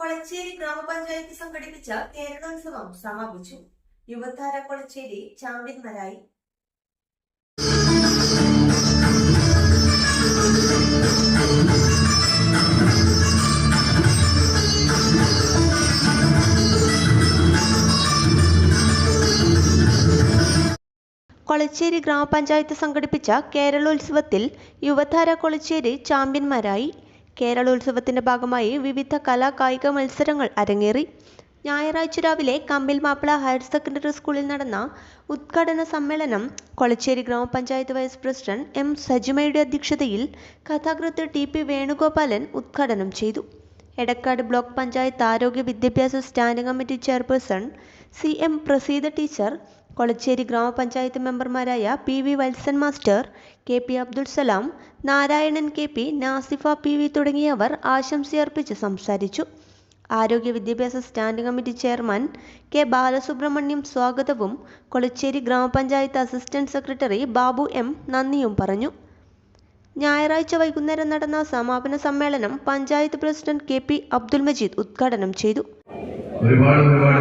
കൊളച്ചേരി ഗ്രാമപഞ്ചായത്ത് സംഘടിപ്പിച്ച കേരളോത്സവം സമാപിച്ചു. യുവതാര കൊളച്ചേരി ചാമ്പ്യന്മാരായി. കൊളച്ചേരി ഗ്രാമപഞ്ചായത്ത് സംഘടിപ്പിച്ച കേരളോത്സവത്തിൽ യുവതാര കൊളച്ചേരി ചാമ്പ്യന്മാരായി. കേരളോത്സവത്തിന്റെ ഭാഗമായി വിവിധ കലാ കായിക മത്സരങ്ങൾ അരങ്ങേറി. ഞായറാഴ്ച രാവിലെ കമ്പിൽ മാപ്പിള ഹയർ സെക്കൻഡറി സ്കൂളിൽ നടന്ന ഉദ്ഘാടന സമ്മേളനം കൊളച്ചേരി ഗ്രാമപഞ്ചായത്ത് വൈസ് പ്രസിഡന്റ് എം സജിമയുടെ അധ്യക്ഷതയിൽ കഥാകൃത്ത് ടി പി വേണുഗോപാലൻ ഉദ്ഘാടനം ചെയ്തു. എടക്കാട് ബ്ലോക്ക് പഞ്ചായത്ത് ആരോഗ്യ വിദ്യാഭ്യാസ standing committee chairperson C M Praseetha teacher Kolachery ഗ്രാമപഞ്ചായത്ത് മെമ്പർമാരായ P V Valsan master K P Abdul Salam Narayanan K P Nasifa P V തുടങ്ങിയവർ ആശംസയർപ്പിച്ച് സംസാരിച്ചു. ആരോഗ്യ വിദ്യാഭ്യാസ standing committee chairman K Balasubramaniam സ്വാഗതവും കൊളച്ചേരി ഗ്രാമപഞ്ചായത്ത് അസിസ്റ്റന്റ് സെക്രട്ടറി ബാബു എം നന്ദിയും പറഞ്ഞു. ഞായറാഴ്ച വൈകുന്നേരം നടന്ന സമാപന സമ്മേളനം panchayat president K P Abdul Majeed ഉദ്ഘാടനം ചെയ്തു. ഒരുപാട് ഒരുപാട്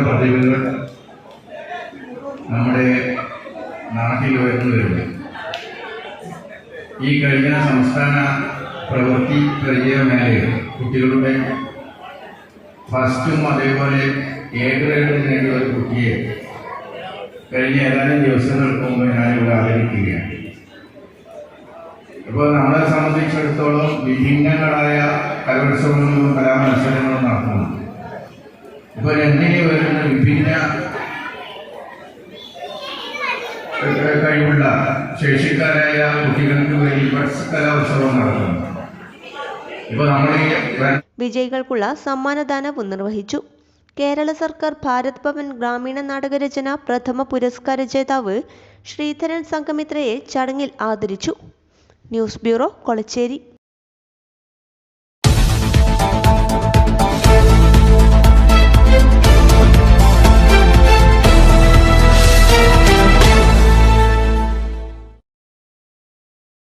നമ്മുടെ നാട്ടിൽ ഉയർന്നു വരുന്നത് ഈ കഴിഞ്ഞ സംസ്ഥാന പ്രവൃത്തി പരിചയമേഖലയിൽ കുട്ടികളുടെ ഫസ്റ്റും അതേപോലെ എ നേടിയ ഒരു കുട്ടിയെ കഴിഞ്ഞ ഏതാനും ദിവസങ്ങൾക്ക് മുമ്പ് ഞാനിവിടെ ആദരിക്കുകയാണ്. അപ്പോൾ നമ്മളെ സംബന്ധിച്ചിടത്തോളം വിഭിന്നങ്ങളായ കലോത്സവങ്ങളും കലാമത്സരങ്ങളും നടത്തുന്നുണ്ട്. ഇപ്പോൾ രണ്ടിന് വരുന്ന വിഭിന്ന ശേഷിക്കാരായ കുട്ടികൾക്ക് വേണ്ടി ബഡ്സ് നടത്തുന്നു. വിജയികൾക്കുള്ള സമ്മാനദാനവും നിർവഹിച്ചു. കേരള സർക്കാർ ഭാരത് ഭവൻ ഗ്രാമീണ നാടകരചന പ്രഥമ പുരസ്കാര ജേതാവ് ശ്രീധരൻ സംഘമിത്രയെ ചടങ്ങിൽ ആദരിച്ചു. News bureau Kolachery.